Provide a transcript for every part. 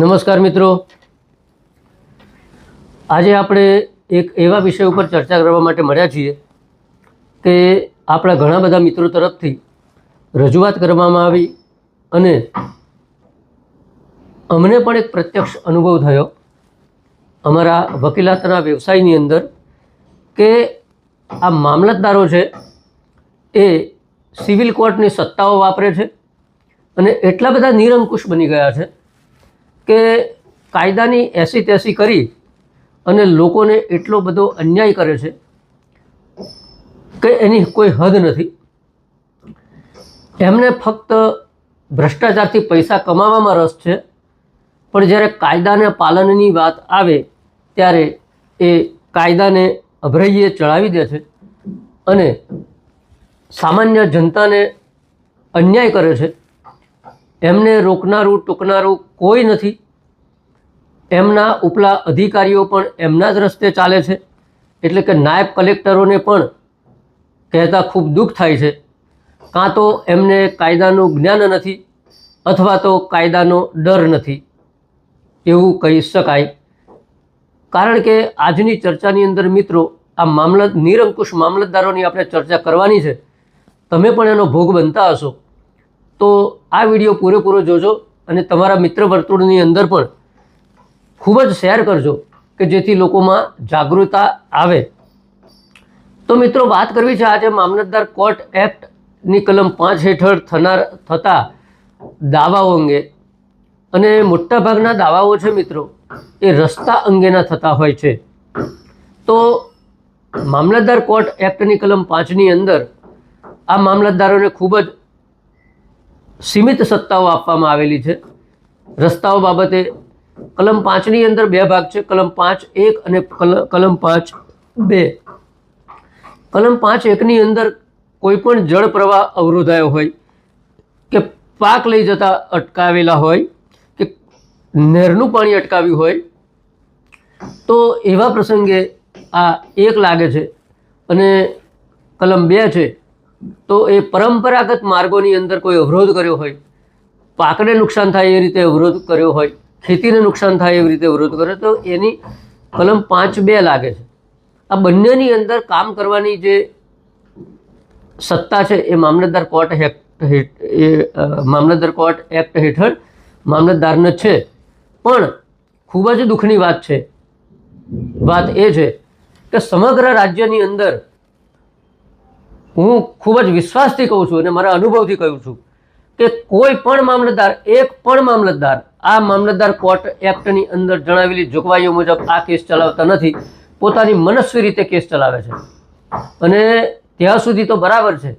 નમસ્કાર મિત્રો. આજે આપણે એક એવા વિષય ઉપર ચર્ચા કરવા માટે મળ્યા છીએ કે આપણા ઘણા બધા મિત્રો તરફથી રજૂઆત કરવામાં આવી અને અમને પણ એક પ્રત્યક્ષ અનુભવ થયો અમારા વકીલાતના વ્યવસાયની અંદર કે આ મામલતદારો છે એ સિવિલ કોર્ટની સત્તાઓ વાપરે છે અને એટલા બધા નિરંકુશ બની ગયા છે કે કાયદાની એસી તેસી કરી અને લોકોને એટલો બધો અન્યાય કરે છે કે એની કોઈ હદ નથી. એમને ફક્ત ભ્રષ્ટાચારથી પૈસા કમાવામાં રસ છે, પણ જ્યારે કાયદાના પાલનની વાત આવે ત્યારે એ કાયદાને અભ્રય્યે ચડાવી દે છે અને સામાન્ય જનતાને અન્યાય કરે છે. એમને રોકનારું, ટૂંકનારું કોઈ નથી. એમના ઉપલા અધિકારીઓ પણ એમના જ રસ્તે ચાલે છે. એટલે કે નાયબ કલેક્ટરોને પણ કહેતા ખૂબ દુઃખ થાય છે. કાં તો એમને કાયદાનું જ્ઞાન નથી, અથવા તો કાયદાનો ડર નથી. એવું કહી શકાય. કારણ કે આજની ચર્ચાની અંદર મિત્રો, આ મામલત, નિરંકુશ મામલતદારોની આપણે ચર્ચા કરવાની છે. તમે પણ એનો ભોગ બનતા હશો. તો આ વીડિયો પૂરેપૂરો જોજો અને તમારા મિત્ર વર્તુળની અંદર પણ ખૂબ જ શેર કરજો કે જેથી લોકોમાં જાગૃતતા આવે. તો મિત્રો, વાત કરવી છે આજે મામલતદાર કોર્ટ એક્ટની કલમ પાંચ હેઠળ થનાર થતા દાવાઓ અંગે. અને મોટાભાગના દાવાઓ છે મિત્રો, એ રસ્તા અંગેના થતા હોય છે. તો મામલતદાર કોર્ટ એક્ટની કલમ પાંચની અંદર આ મામલતદારોને ખૂબ જ સીમિત સત્તાઓ આપવામાં આવેલી છે. રસ્તાઓ બાબતે કલમ પાંચની અંદર બે ભાગ છે. કલમ પાંચ એક અને કલ- કલમ પાંચ બે. કલમ પાંચ એકની અંદર કોઈપણ જળ પ્રવાહ અવરોધાયો હોય કે પાક લઈ જતા અટકાવેલા હોય કે નહેરનું પાણી અટકાવ્યું હોય તો એવા પ્રસંગે આ એક લાગે છે. અને કલમ બે છે તો એ પરંપરાગત માર્ગોની અંદર કોઈ અવરોધ કર્યો હોય, પાકને નુકસાન થાય એ રીતે અવરોધ કર્યો હોય, ખેતીને નુકસાન થાય એવી રીતે અવરોધ કર્યો, તો એની કલમ પાંચ બે લાગે છે. આ બંનેની અંદર કામ કરવાની જે સત્તા છે એ મામલતદાર કોર્ટ હેઠ એ મામલતદાર કોર્ટ એક્ટ હેઠળ મામલતદારને છે. પણ ખૂબ જ દુઃખની વાત છે. વાત એ છે કે સમગ્ર રાજ્યની અંદર હું ખૂબ જ વિશ્વાસથી કહું છું અને મારા અનુભવથી કહું છું કે કોઈ પણ મામલતદાર, એક પણ મામલતદાર આ મામલતદાર કોર્ટ એક્ટની અંદર જણાવેલી જોગવાઈઓ મુજબ આ કેસ ચલાવતા નથી. પોતાની મનસ્વી રીતે કેસ ચલાવે છે. અને ત્યાં સુધી તો બરાબર છે,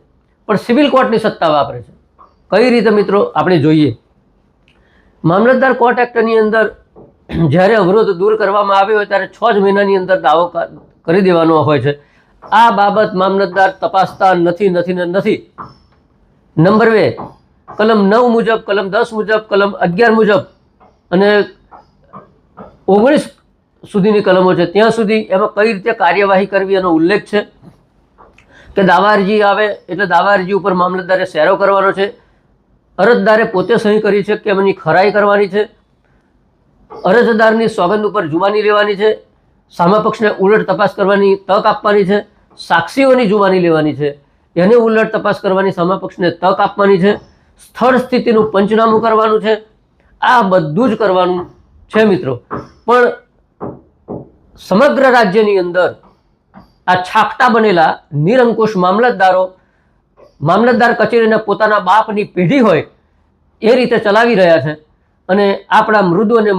પણ સિવિલ કોર્ટની સત્તા વાપરે છે. કઈ રીતે મિત્રો આપણે જોઈએ? મામલતદાર કોર્ટ એક્ટની અંદર જ્યારે અવરોધ દૂર કરવામાં આવ્યો હોય ત્યારે છ જ મહિનાની અંદર દાવો કરી દેવાનો હોય છે. આ બાબત મામલતદાર તપાસતા નથી નથી ને નથી. નંબર બે, કલમ નવ મુજબ, કલમ દસ મુજબ, કલમ અગિયાર મુજબ અને ઓગણીસ સુધીની કલમો છે. ત્યાં સુધી એમાં કઈ રીતે કાર્યવાહી કરવી એનો ઉલ્લેખ છે કે દાવા અરજી આવે એટલે દાવા અરજી ઉપર મામલતદારે શેરો કરવાનો છે. અરજદારે પોતે સહી કરી છે કે એમની ખરાઈ કરવાની છે. અરજદારની સોગંદ ઉપર જુબાની લેવાની છે. સામા પક્ષને ઉલટ તપાસ કરવાની તક આપવાની છે. સાક્ષીઓની જોવાની લેવાની છે. એને ઉલટ તપાસ કરવાની સામા તક આપવાની છે. સ્થળ સ્થિતિનું પંચનામું કરવાનું છે. આ બધું જ કરવાનું છે મિત્રો. પણ સમગ્ર રાજ્યની અંદર આ છાપટા બનેલા નિરંકુશ મામલતદારો, મામલતદાર કચેરીને પોતાના બાપની પેઢી હોય એ રીતે ચલાવી રહ્યા છે. અને આપણા મૃદુ અને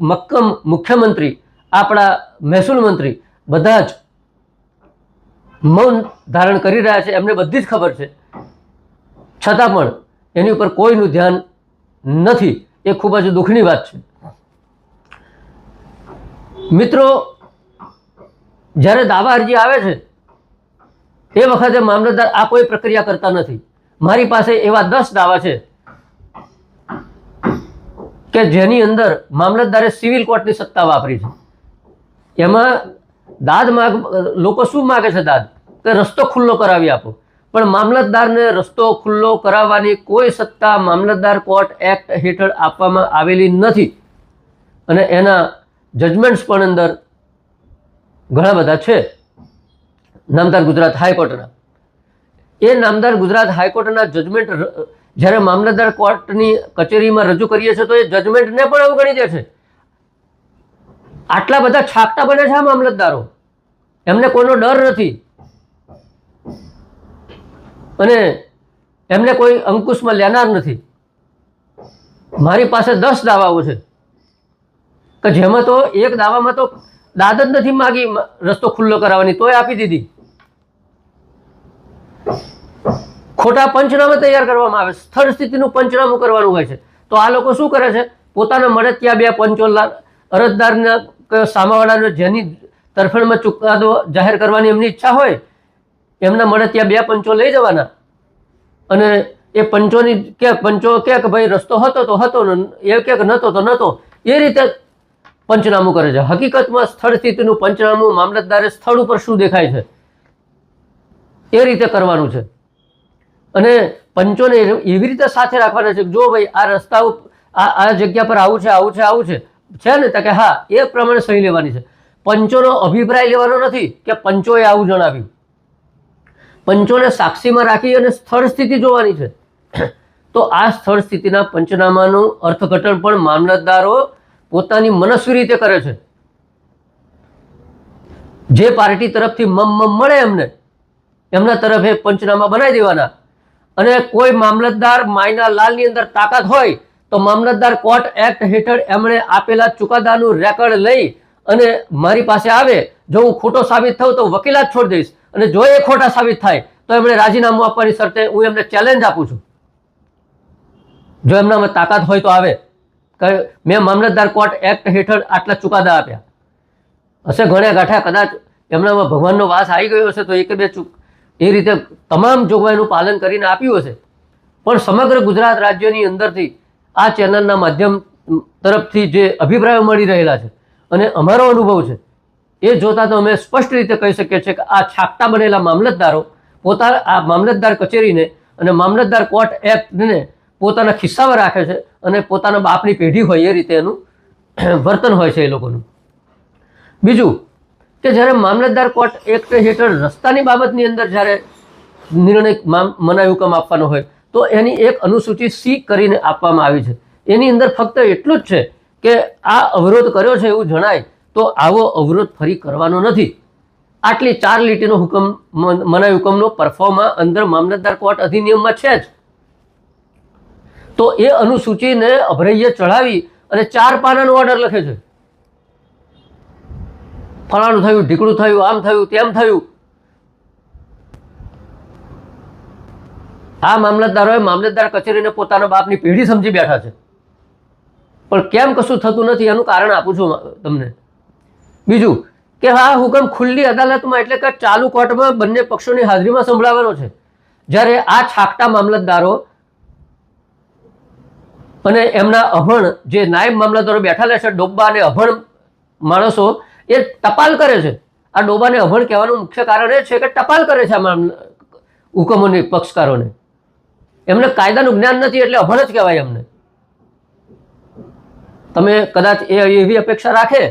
મક્કમ મુખ્યમંત્રી, આપણા મહેસૂલ મંત્રી બધા જ મૌન ધારણ કરી રહ્યા છે, એમને બધી જ ખબર છે. છતાં પણ એની ઉપર કોઈનું ધ્યાન નથી, એ ખૂબ જ દુઃખની વાત છે. મિત્રો, જ્યારે દાવા અરજી આવે છે, એ વખતે મામલતદાર આ કોઈ પ્રક્રિયા કરતા નથી. મારી પાસે એવા દસ દાવા છે કે જેની અંદર મામલતદારે સિવિલ કોર્ટની સત્તા વાપરી છે. એમાં દાદ માગ, લોકો શું માગે છે દાદ? કે રસ્તો ખુલ્લો કરાવી આપો. પણ મામલતદારને રસ્તો ખુલ્લો કરાવવાની કોઈ સત્તા મામલતદાર કોર્ટ એક્ટ હેઠળ આપવામાં આવેલી નથી. અને એના જજમેન્ટ્સ પણ અંદર ઘણા બધા છે. નામદાર ગુજરાત હાઈકોર્ટના. એ નામદાર ગુજરાત હાઈકોર્ટના જજમેન્ટ જ્યારે મામલતદાર કોર્ટની કચેરીમાં રજૂ કરીએ છીએ તો એ જજમેન્ટને પણ અવગણી દે છે. આટલા બધા છાપતા બને છે આ મામલતદારો. એમને કોઈનો ડર નથી. અને એમને કોઈ અંકુશમાં લેનાર નથી. મારી પાસે દસ દાવાઓ છે. કે જેમાં તો એક દાવામાં તો દાદ જ નથી માગી રસ્તો ખુલ્લો કરાવવાની, તોય આપી દીધી. ખોટા પંચનામા તૈયાર કરવામાં આવે સ્થળ સ્થિતિનું પંચનામું કરવાનું હોય છે. તો આ લોકો શું કરે છે? પોતાના મળે ત્યાં બે પંચો અરજદારના સામાવાળાને જેની તરફેણમાં ચુકાદો જાહેર કરવાની એમની ઈચ્છા હોય, એમના મળે ત્યાં બે પંચો લઈ જવાના. અને એ પંચોની કે પંચો કે કે ભાઈ રસ્તો હતો તો હતો એ કે કે નહોતો તો નહોતો એ રીતે પંચનામું કરે છે. હકીકતમાં સ્થળ સ્થિતિનું પંચનામું મામલતદારે સ્થળ ઉપર શું દેખાય છે? એ રીતે કરવાનું છે. અને પંચોને એવી રીતે સાથે રાખવાના છે જો ભાઈ આ રસ્તા આ આ જગ્યા પર આવું છે આવું છે આવું છે છે ને, તો કે હા, એ પ્રમાણે સહી લેવાની છે. પંચોનો અભિપ્રાય લેવાનો નથી કે પંચોએ આવું જણાવ્યું. પંચોને સાક્ષીમાં રાખી અને સ્થળ સ્થિતિ જોવાની છે. તો આ સ્થળ સ્થિતિના પંચનામાનું અર્થઘટન પણ મામલતદારો પોતાની મનસ્વી રીતે કરે છે. જે પાર્ટી તરફથી મમ મમ મળે એમને, એમના તરફે પંચનામા બનાવી દેવાના. અને કોઈ મામલતદાર માયના લાલની અંદર તાકાત હોય તો મામલતદાર કોર્ટ એક્ટ હેઠળ એમણે આપેલા ચુકાદાનું રેકર્ડ લઈ અને મારી પાસે આવે, જો હું ખોટો સાબિત થઉં તો વકીલાત છોડી દઈશ. અને જો એ ખોટા સાબિત થાય, તો એમણે રાજીનામું આપવાની શરતે હું એમને ચેલેન્જ આપું છું. જો એમનામાં તાકાત હોય તો આવે. મેં મામલતદાર કોર્ટ એક્ટ હેઠળ આટલા ચુકાદા આપ્યા. હશે ઘણા ગાંઠા કદાચ એમનામાં ભગવાનનો વાસ આવી ગયો હશે તો એક બે ચૂક, એ રીતે તમામ જોગવાઈનું પાલન કરીને આપ્યું હશે. પણ સમગ્ર ગુજરાત રાજ્યની અંદરથી આ ચેનલના માધ્યમ તરફથી જે અભિપ્રાયો મળી રહેલા છે અને અમારો અનુભવ છે, એ જોતા તો અમે સ્પષ્ટ રીતે કહી શકીએ છીએ કે આ છાપતા બનેલા મામલતદારો પોતા આ મામલતદાર કચેરીને અને મામલતદાર કોર્ટ એક્ટને પોતાના ખિસ્સામાં રાખે છે અને પોતાના બાપની પેઢી હોય એ રીતે એનું વર્તન હોય છે એ લોકોનું. બીજું કે જ્યારે મામલતદાર કોર્ટ એક્ટ હેઠળ રસ્તાની બાબતની અંદર જ્યારે નિર્ણય મનાઈ હુકમ આપવાનો હોય તો એની એક અનુસૂચિ સી કરીને આપવામાં આવી છે. એની અંદર ફક્ત એટલું જ છે કે આ અવરોધ કર્યો છે એવું જણાય તો આવો અવરોધ ફરી કરવાનો નથી. આટલી ચાર લીટીનો હુકમ મન- મનાઈ હુકમનો પરફોર્મા અંદર મામલતદાર કોર્ટ અધિનિયમમાં છે જ. તો એ અનુસૂચિને અભરૈયે ચઢાવી અને ચાર પાનાનો ઓર્ડર લખે છે. ફલાણું થયું ઢીકડું થયું, આમ થયું, તેમ થયું આ મામલતદારોએ મામલતદાર કચેરીને પોતાના બાપની પેઢી સમજી બેઠા છે. પણ કેમ કશું થતું નથી, એનું કારણ આપું છું તમને. બીજું કે હા હુકમ ખુલ્લી અદાલતમાં એટલે કે ચાલુ કોર્ટમાં બંને પક્ષોની હાજરીમાં સંભળાવવાનો છે. જ્યારે આ છાકટા મામલતદારો અને એમના અભણ જે નાયબ મામલતદારો બેઠા છે ડોબ્બા અને અભણ માણસો, એ ટપાલ કરે છે. આ ડોબાને અભણ કહેવાનું મુખ્ય કારણ એ છે કે ટપાલ કરે છે આ હુકમોની પક્ષકારોને. એમને કાયદાનું જ્ઞાન નથી એટલે અભણ જ કહેવાય એમને. તમે કદાચ એ એવી અપેક્ષા રાખે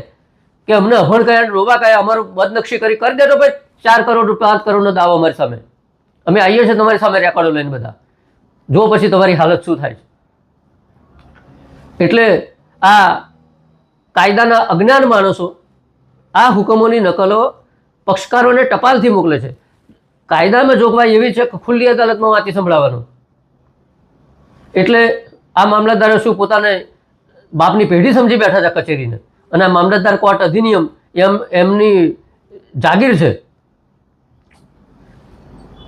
કે અમને અભણ કયા રોવા કયા અમારું બદનક્ષી કરી કરી દેજો ભાઈ, ચાર કરોડ પાંચ કરોડનો દાવો અમારી સામે. અમે આવીએ છીએ તમારી સામે રેકોર્ડો લઈને બધા. જો પછી તમારી હાલત શું થાય છે? એટલે આ કાયદાના અજ્ઞાન માણસો આ હુકમોની નકલો પક્ષકારોને ટપાલથી મોકલે છે. કાયદામાં જોગવાઈ એવી છે કે ખુલ્લી અદાલતમાં વાંચી સંભળાવવાનું. એટલે આ મામલતદારો શું પોતાને બાપની પેઢી સમજી બેઠા છે કચેરીને? અને આ મામલતદાર કોર્ટ અધિનિયમ એમ એમની જાગીર છે.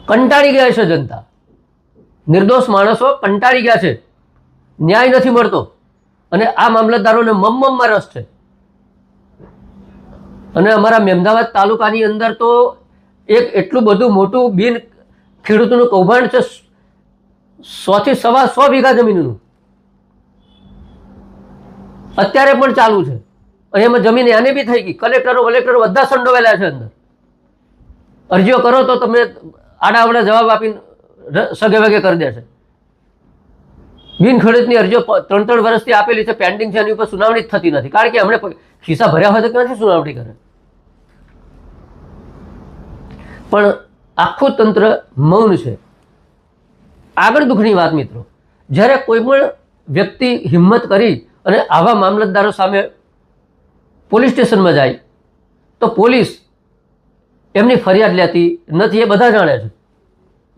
કંટાળી ગયા છે જનતા. નિર્દોષ માણસો કંટાળી ગયા છે. ન્યાય નથી મળતો. અને આ મામલતદારોને મમ્મમાં રસ છે. અને અમારા મહેમદાવાદ તાલુકાની અંદર તો એક એટલું બધું મોટું બિન ખેડૂતોનું કૌભાંડ છે સોથી સવા સો વીઘા જમીનનું. અત્યારે પણ ચાલુ છે. અને જમીન એને બી થઈ ગઈ. કલેક્ટરો કલેક્ટરો બધા સંડોવેલા છે અંદર. અરજીઓ કરો તો તમે આડાવડા જવાબ આપીને સગે વગે કરી દેશે. બિનખેડૂતની અરજીઓ ત્રણ ત્રણ વર્ષથી આપેલી છે. પેન્ડિંગ છે, એની ઉપર સુનાવણી થતી નથી. કારણ કે હમણે ખિસ્સા ભર્યા હોય તો ક્યાંથી સુનાવણી કરે? પણ આખું તંત્ર મૌન છે. આગળ દુઃખની વાત મિત્રો. જ્યારે કોઈ પણ વ્યક્તિ હિંમત કરી અને આવા મામલતદારો સામે પોલીસ સ્ટેશનમાં જાય, તો પોલીસ એમની ફરિયાદ લેતી નથી, એ બધા જાણે છે.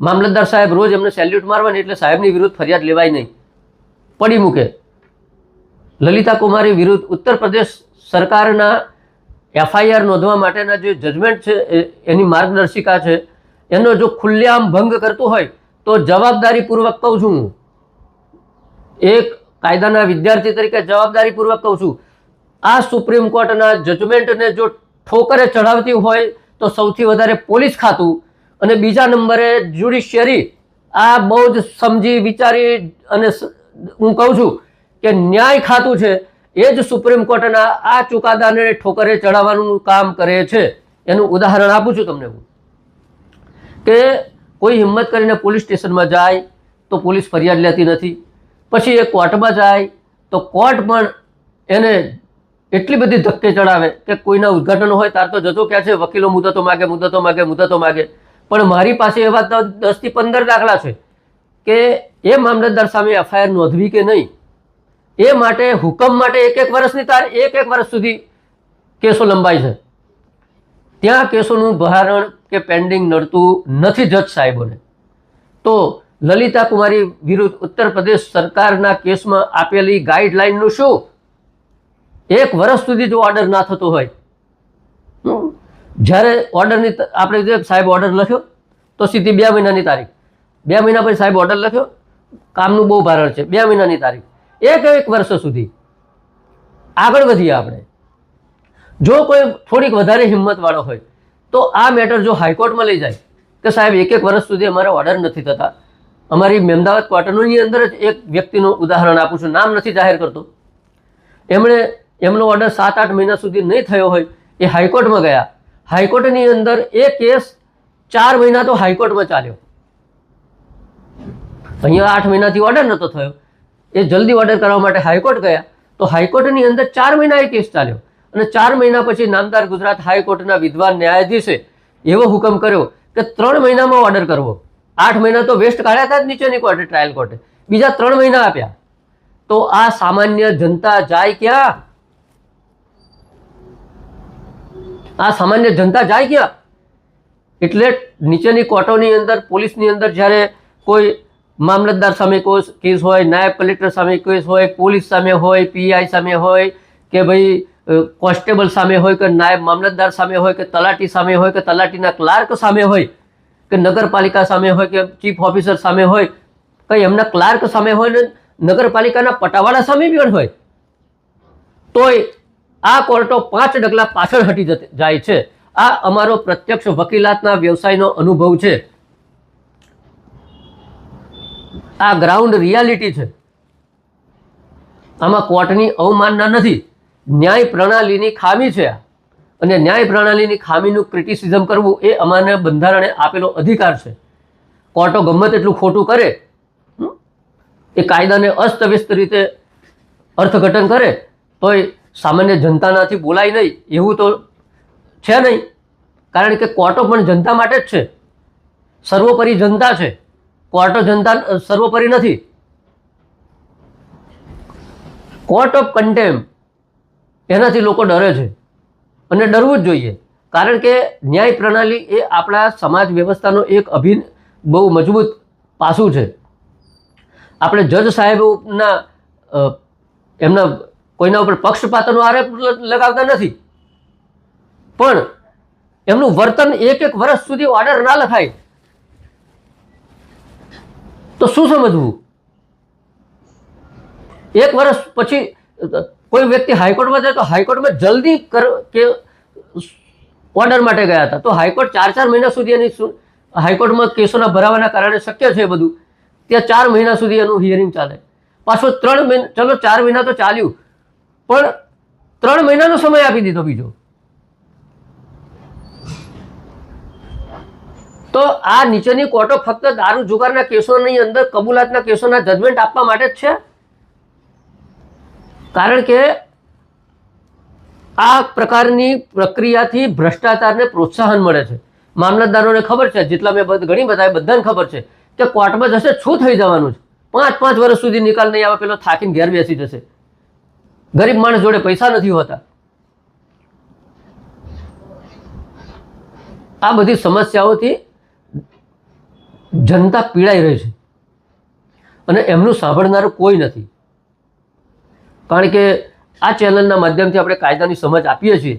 મામલતદાર સાહેબ રોજ એમને સેલ્યુટ મારવાની એટલે સાહેબની વિરુદ્ધ ફરિયાદ લેવાય નહીં. પડી મૂકે. લલિતા કુમારી વિરુદ્ધ ઉત્તર પ્રદેશ સરકારના એફઆઈઆર નોંધવા માટેના જે જજમેન્ટ છે એની માર્ગદર્શિકા છે, એનો જો ખુલ્લેઆમ ભંગ કરતું હોય તો જવાબદારીપૂર્વક કહું છું હું. એક કાયદાના વિદ્યાર્થી તરીકે જવાબદારીપૂર્વક કહું છું. આ સુપ્રીમ કોર્ટના જજમેન્ટને જો ઠોકરે ચઢાવતી હોય તો સૌથી વધારે પોલીસ ખાતું અને બીજા નંબરે જ્યુડિશિયરી. આ બહુ જ સમજી વિચારી અને હું કહું છું કે ન્યાય ખાતું છે. એ જ સુપ્રીમ કોર્ટના આ ચુકાદાને ઠોકરે ચઢાવવાનું કામ કરે છે. એનું ઉદાહરણ આપું છું તમને હું. કે કોઈ હિંમત કરીને પોલીસ સ્ટેશનમાં જાય તો પોલીસ ફરિયાદ લેતી નથી. પછી એ કોર્ટમાં જાય તો કોર્ટ પણ એને એટલી બધી ધક્કે ચડાવે કે કોઈના ઉદ્ઘાટન હોય તાર તો જતો ક્યાં છે, વકીલો મુદતો માગે મુદતો માગે મુદતો માગે. પણ મારી પાસે એવા દસથી પંદર દાખલા છે કે એ મામલતદાર સામે એફઆઈઆર નોંધવી કે નહીં, એ માટે હુકમ માટે એક એક વર્ષની તાર એક એક વર્ષ સુધી કેસો લંબાય છે. ત્યાં કેસોનું ભારણ કે પેન્ડિંગ નડતું નથી જજ સાહેબોને. તો લલિતા કુમારી વિરુદ્ધ ઉત્તર પ્રદેશ સરકારના કેસમાં આપેલી ગાઈડલાઇનનું શું? એક વર્ષ સુધી જો ઓર્ડર ના થતો હોય. જ્યારે ઓર્ડરની આપણે જે સાહેબ ઓર્ડર લખ્યો, તો સીધી બે મહિનાની તારીખ. બે મહિના પછી સાહેબ ઓર્ડર લખ્યો, કામનું બહુ ભારણ છે, બે મહિનાની તારીખ. એક એક વર્ષ સુધી. આગળ વધીએ આપણે. જો કોઈ થોડીક વધારે હિંમતવાળો હોય, તો આ મેટર જો હાઈકોર્ટમાં લઈ જાય, કે સાહેબ એક એક વર્ષ સુધી અમારે ઓર્ડર નથી થતા. અમારી મહેમદાવાદ ક્વાર્ટરની અંદર જ એક વ્યક્તિનું ઉદાહરણ આપું છું, નામ નથી જાહેર કરતો. એમણે, એમનો ઓર્ડર સાત આઠ મહિના સુધી નહીં થયો હોય, એ હાઈકોર્ટમાં ગયા. હાઈકોર્ટની અંદર એ કેસ ચાર મહિના તો હાઈકોર્ટમાં ચાલ્યો. અહીંયા આઠ મહિનાથી ઓર્ડર નહોતો થયો. એ જલ્દી ઓર્ડર કરવા માટે હાઈકોર્ટ ગયા, તો હાઈકોર્ટની અંદર ચાર મહિના એ કેસ ચાલ્યો. અને ચાર મહિના પછી નામદાર ગુજરાત હાઈકોર્ટના વિદ્વાન ન્યાયાધીશે એવો હુકમ કર્યો કે ત્રણ મહિનામાં ઓર્ડર કરવો. આઠ મહિના તો વેસ્ટ કાઢ્યા હતા જ નીચેની કોર્ટે ટ્રાયલ કોર્ટે બીજા ત્રણ મહિના આપ્યા. તો આ સામાન્ય જનતા જાય ક્યાં? આ સામાન્ય જનતા જાય ક્યાં? એટલે નીચેની કોર્ટોની અંદર, પોલીસની અંદર જ્યારે કોઈ મામલતદાર સામે કોઈ કેસ હોય, નાયબ કલેક્ટર સામે કેસ હોય, પોલીસ સામે હોય પીઆઈ સામે હોય કે ભાઈ કોન્સ્ટેબલ સામે હોય કે નાયબ મામલતદાર સામે હોય કે તલાટી સામે હોય કે તલાટીના ક્લાર્ક સામે હોય કે નગરપાલિકા સામે હોય કે ચીફ ઓફિસર સામે હોય, કંઈ એમના ક્લાર્ક સામે હોય ને નગરપાલિકાના પટાવાળા સામે પણ હોય. તોય આ કોર્ટો પાંચ ડગલા પાછળ હટી જાય છે. આ અમારો પ્રત્યક્ષ વકીલાતના વ્યવસાયનો અનુભવ છે. આ ગ્રાઉન્ડ રિયાલિટી છે. આમાં કોર્ટની અવમાનના નથી. ન્યાય પ્રણાલીની ખામી છે. અને ન્યાય પ્રણાલીની ખામીનું ક્રિટિસિઝમ કરવું એ અમારે બંધારણે આપેલો અધિકાર છે. કોર્ટો ગમે તેટલું ખોટું કરે? એ કાયદાને અસ્તવ્યસ્ત રીતે અર્થઘટન કરે, તોય સામાન્ય જનતાનાથી બોલાય નહીં, એવું તો છે નહીં. કારણ કે કોર્ટો પણ જનતા માટે જ છે. સર્વોપરી જનતા છે. કોર્ટો જનતા સર્વોપરી નથી. કોર્ટ ઓફ કન્ટેમ એનાથી લોકો ડરે છે અને ડરવું જ જોઈએ. કારણ કે ન્યાય પ્રણાલી એ આપણા સમાજ વ્યવસ્થાનો એક અભિન્ન બહુ મજબૂત પાસું છે. આપણે જજ સાહેબના એમના કોઈના ઉપર પક્ષપાતનો આરોપ લગાવતા નથી. પણ એમનું વર્તન એક એક વર્ષ સુધી ઓર્ડર ના લખાય. તો શું સમજવું? એક વર્ષ પછી કોઈ વ્યક્તિ હાઈકોર્ટમાં જાય તો હાઈકોર્ટમાં જલ્દી કર કે ઓર્ડર માટે ગયા હતા. તો હાઈકોર્ટ ચાર ચાર મહિના સુધી એની હાઈકોર્ટમાં કેસોના ભરાવાના કારણે શક્ય છે બધું. ત્યાં ચાર મહિના સુધી એનું હિયરિંગ ચાલે. પાછો ત્રણ મહિના ચલો, ચાર મહિના તો ચાલ્યું. પણ ત્રણ મહિનાનો સમય આપી દીધો બીજો. તો આ નીચેની કોર્ટો ફક્ત દારૂ જુગારના કેસોની અંદર કબૂલાતના કેસોના જજમેન્ટ આપવા માટે જ છે. કારણ કે આ પ્રકારની પ્રક્રિયાથી ભ્રષ્ટાચારને પ્રોત્સાહન મળે છે. મામલતદારોને ખબર છે, જેટલા મેં ઘણી બધા બધાને ખબર છે, કે કોર્ટમાં જશે શું થઈ જવાનું છે? પાંચ પાંચ વર્ષ સુધી નિકાલ નહીં આવે, પેલો થાકીને ઘેર બેસી જશે. ગરીબ માણસ જોડે પૈસા નથી હોતા. આ બધી સમસ્યાઓથી જનતા પીડાઈ રહી છે. અને એમનું સાંભળનારું કોઈ નથી. કારણ કે આ ચેનલના માધ્યમથી આપણે કાયદાની સમજ આપીએ છીએ.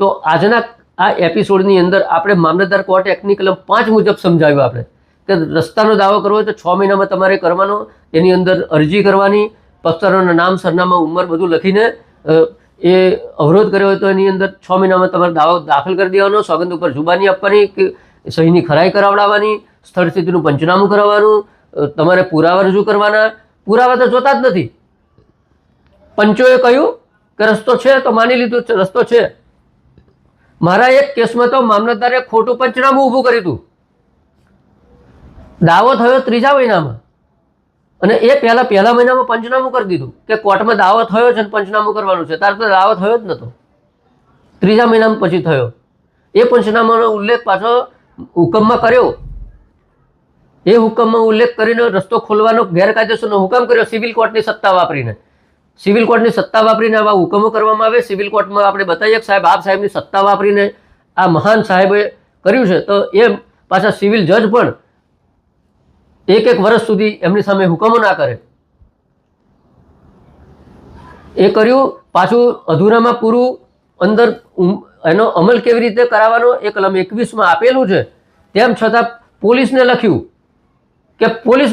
તો આજના આ એપિસોડની અંદર આપણે મામલતદાર કોર્ટ એક્ટની કલમ પાંચ મુજબ સમજાવ્યું આપણે. કે રસ્તાનો દાવો કરવો હોય તો છ મહિનામાં તમારે કરવાનો, એની અંદર અરજી કરવાની પક્ષકારોના નામ, સરનામા, ઉંમર બધું લખીને એ અવરોધ કર્યો હોય તો એની અંદર છ મહિનામાં તમારે દાવો દાખલ કરી દેવાનો, સોગંદ ઉપર જુબાની આપવાની, કે સહીની ખરાઈ કરાવડાવવાની, સ્થળ સ્થિતિનું પંચનામું કરાવવાનું તમારે પુરાવા રજૂ કરવાના. પુરાવા તો જોતા જ નથી. પંચોએ કહ્યું કે રસ્તો છે તો માની લીધું છે, રસ્તો છે. મારા એક કેસમાં તો મામલતદારે ખોટું પંચનામું ઊભું કર્યું હતું. દાવો થયો ત્રીજા મહિનામાં. અને એ પહેલા પહેલા મહિનામાં પંચનામું કરી દીધું કે કોર્ટમાં દાવો થયો છે અને પંચનામું કરવાનું છે. તાર તો દાવો થયો જ નહોતો ત્રીજા મહિનામાં પછી થયો. એ પંચનામાનો ઉલ્લેખ પાછો હુકમમાં કર્યો. એ હુકમમાં ઉલ્લેખ કરીને રસ્તો ખોલવાનો ગેરકાયદેસરનો હુકમ કર્યો, સિવિલ કોર્ટની સત્તા વાપરીને. સિવિલ કોર્ટની સત્તા વાપરીને આવા હુકમો કરવામાં આવે, સિવિલ કોર્ટમાં આપણે બતાવીએ સાહેબ, આપ સાહેબની સત્તા વાપરીને આ મહાન સાહેબે કર્યું છે. તો એ પાછા સિવિલ જજ પણ એક એક વર્ષ સુધી એમની સામે હુકમો ના કરે. એ કર્યું, પાછું અધૂરામાં પૂરું અંદર એનો અમલ કેવી રીતે કરાવવાનો એ કલમ એકવીસમાં આપેલું છે. તેમ છતાં પોલીસને લખ્યું કે પોલીસ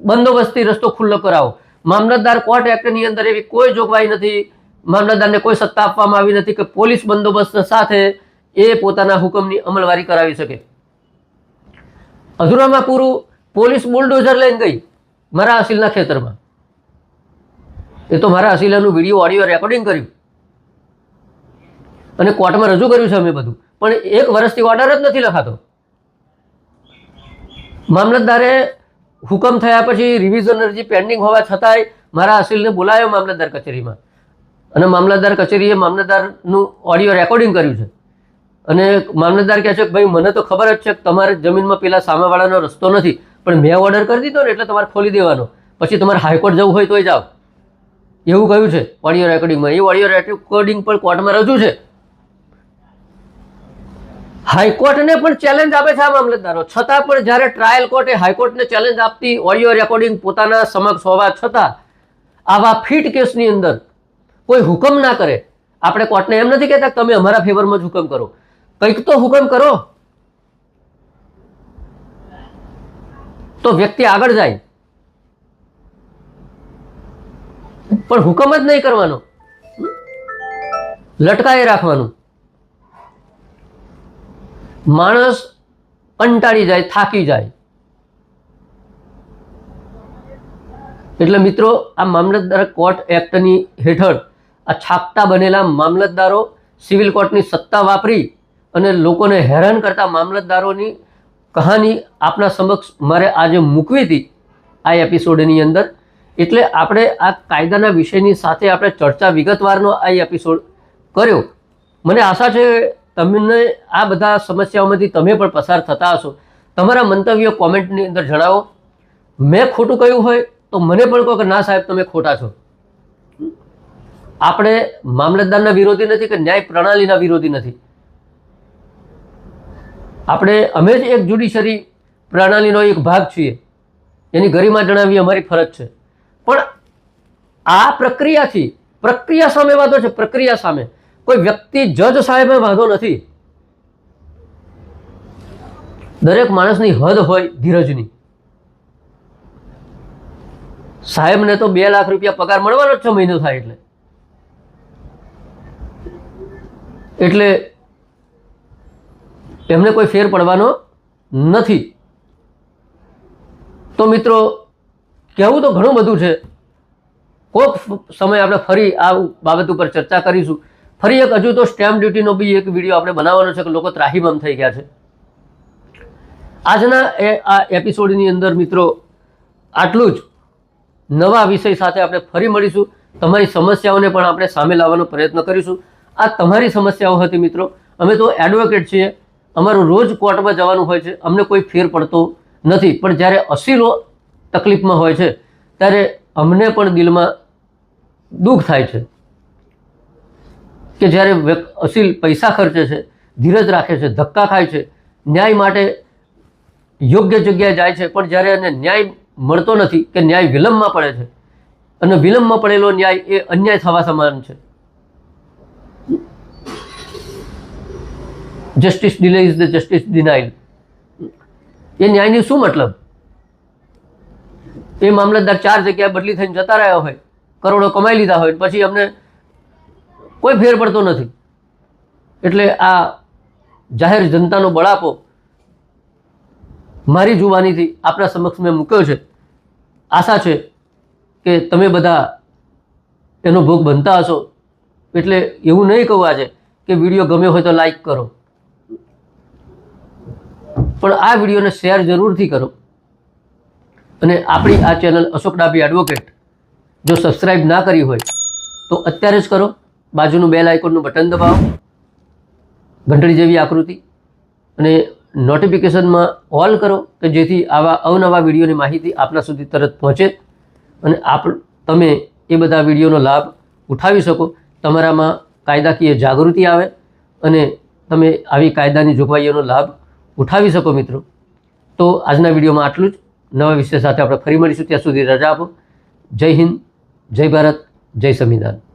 બંદોબસ્તી રસ્તો ખુલ્લો કરાવો. મામલતદાર કોર્ટ એક્ટની અંદર એવી કોઈ જોગવાઈ નથી. મામલતદારને કોઈ સત્તા આપવામાં આવી નથી કે પોલીસ બંદોબસ્ત સાથે એ પોતાના હુકમની અમલવારી કરાવી શકે. અધુરામાં પૂરું પોલીસ બુલડોઝર લઈને ગઈ મારા અસીલના ખેતરમાં. એ તો મારા અસીલાનું વીડિયો, ઓડિયો રેકોર્ડિંગ કર્યું. અને કોર્ટમાં રજૂ કર્યું છે અમે બધું. પણ એક વર્ષથી ઓર્ડર જ નથી લખાતો. મામલતદારે હુકમ થયા પછી રિવિઝન અરજી પેન્ડિંગ હોવા છતાંય મારા અસીલને બોલાયો મામલતદાર કચેરીમાં. અને મામલતદાર કચેરીએ મામલતદારનું ઓડિયો રેકોર્ડિંગ કર્યું છે. અને મામલતદાર કહે છે કે ભાઈ, મને તો ખબર જ છે કે તમારે જમીનમાં પેલા સામેવાળાનો રસ્તો નથી, પણ મેં ઓર્ડર કરી દીધો ને એટલે તમારે ખોલી દેવાનો. પછી તમારે હાઈકોર્ટ જવું હોય તોય જાઓ. એવું કહ્યું છે ઓડિયો રેકોર્ડિંગમાં એ ઓડિયો રેકોર્ડિંગ પણ કોર્ટમાં રજૂ છે. હાઈકોર્ટને પણ ચેલેન્જ આપે છે આ મામલતદારો. છતાં પણ જ્યારે ટ્રાયલ કોર્ટે હાઈકોર્ટને ચેલેન્જ આપતી ઓડિયો રેકોર્ડિંગ પોતાના સમક્ષ હોવા છતાં આવા ફીટ કેસની અંદર કોઈ હુકમ ના કરે. આપણે કોર્ટને એમ નથી કહેતા તમે અમારા ફેવરમાં જ હુકમ કરો. કંઈક તો હુકમ કરો. તો વ્યક્તિ આગળ જાય. પણ હુકમ જ નહીં કરવાનો. લટકાએ રાખવાનું. માણસ કંટાળી જાય, થાકી જાય. એટલે મિત્રો, આ મામલતદાર કોર્ટ એક્ટની હેઠળ આ છાપતા બનેલા મામલતદારો સિવિલ કોર્ટની સત્તા વાપરી અને લોકોને હેરાન કરતા મામલતદારોની કહાની આપના સમક્ષ મારે આજે મૂકવી હતી આ એપિસોડની અંદર. એટલે આપણે આ કાયદાના વિષયની સાથે આપણે ચર્ચા વિગતવારનો આ એપિસોડ કર્યો. મને આશા છે તમને આ બધા સમસ્યાઓમાંથી તમે પણ પસાર થતા હશો. તમારા મંતવ્યો કોમેન્ટની અંદર જણાવો. મેં ખોટું કહ્યું હોય તો મને પણ કહો કે ના સાહેબ, તમે ખોટા છો. આપણે મામલતદારના વિરોધી નથી કે ન્યાય પ્રણાલીના વિરોધી નથી. આપણે અમે જ એક જ્યુડિશરી પ્રણાલીનો એક ભાગ છીએ. એની ગરિમા જણાવવી અમારી ફરજ છે. પણ આ પ્રક્રિયાથી પ્રક્રિયા સામે વાંધો છે, પ્રક્રિયા સામે. કોઈ વ્યક્તિ જજ સાહેબે વાંધો નથી. દરેક માણસની હદ હોય ધીરજની. સાહેબને તો બે લાખ રૂપિયા પગાર મળવાનો જ છ, મહિનો થાય એટલે. એટલે એમને કોઈ ફેર પડવાનો નથી. તો મિત્રો, કહેવું તો ઘણું બધું છે. કોઈક સમય આપણે ફરી આ બાબત ઉપર ચર્ચા કરીશું. ફરી એક હજુ તો સ્ટેમ્પ ડ્યુટીનો બી એક વીડિયો આપણે બનાવવાનો છે કે લોકો ત્રાહીમામ થઈ ગયા છે. આજના એ આ એપિસોડની અંદર મિત્રો આટલું જ. નવા વિષય સાથે આપણે ફરી મળીશું. તમારી સમસ્યાઓને પણ આપણે સામે લાવવાનો પ્રયત્ન કરીશું. આ તમારી સમસ્યાઓ હતી મિત્રો. અમે તો એડવોકેટ છીએ. અમારું રોજ કોર્ટમાં જવાનું હોય છે. અમને કોઈ ફેર પડતો નથી. પણ જ્યારે અસીલો તકલીફમાં હોય છે, ત્યારે અમને પણ દિલમાં દુઃખ થાય છે. કે જ્યારે અસીલ પૈસા ખર્ચે છે, ધીરજ રાખે છે, ધક્કા ખાય છે, ન્યાય માટે યોગ્ય જગ્યાએ જાય છે, પણ જ્યારે એને ન્યાય મળતો નથી કે ન્યાય વિલંબમાં પડે છે, અને વિલંબમાં પડેલો ન્યાય એ અન્યાય થવા સમાન છે. Justice delay is the justice denial એ ન્યાયની શું મતલબ? એ મામલતદાર ચાર જગ્યાએ બદલી થઈને જતા રહ્યા હોય, કરોડો કમાઈ લીધા હોય, પછી અમને કોઈ ફેર પડતો નથી. એટલે આ જાહેર જનતાનો બળાપો મારી જુવાનીથી આપણા સમક્ષ મેં મૂક્યો છે. આશા છે કે તમે બધા એનો ભોગ બનતા હશો. એટલે એવું નહીં કહું આજે કે વીડિયો ગમ્યો હોય તો લાઈક કરો. પણ આ વિડીયોને શેર જરૂરથી કરો. અને આપણી આ ચેનલ અશોક ડાબી એડવોકેટ જો સબસ્ક્રાઇબ ના કરી હોય તો અત્યારે જ કરો. બાજુનું બેલ આઇકોનનું બટન દબાવો, ઘંટડી જેવી આકૃતિ, અને નોટિફિકેશનમાં ઓલ કરો કે જેથી આવા અવનવા વિડીયોની માહિતી આપના સુધી તરત પહોંચે અને આપ, તમે એ બધા વિડીયોનો લાભ ઉઠાવી શકો. તમારામાં કાયદાકીય જાગૃતિ આવે અને તમે આવી કાયદાની જોગવાઈઓનો લાભ ઉઠાવી શકો મિત્રો. તો આજના વિડીયોમાં આટલું જ. નવા વિષય સાથે આપણે ફરી મળીશું. ત્યાં સુધી રજા આપો. જય હિન્દ, જય ભારત, જય સંવિધાન.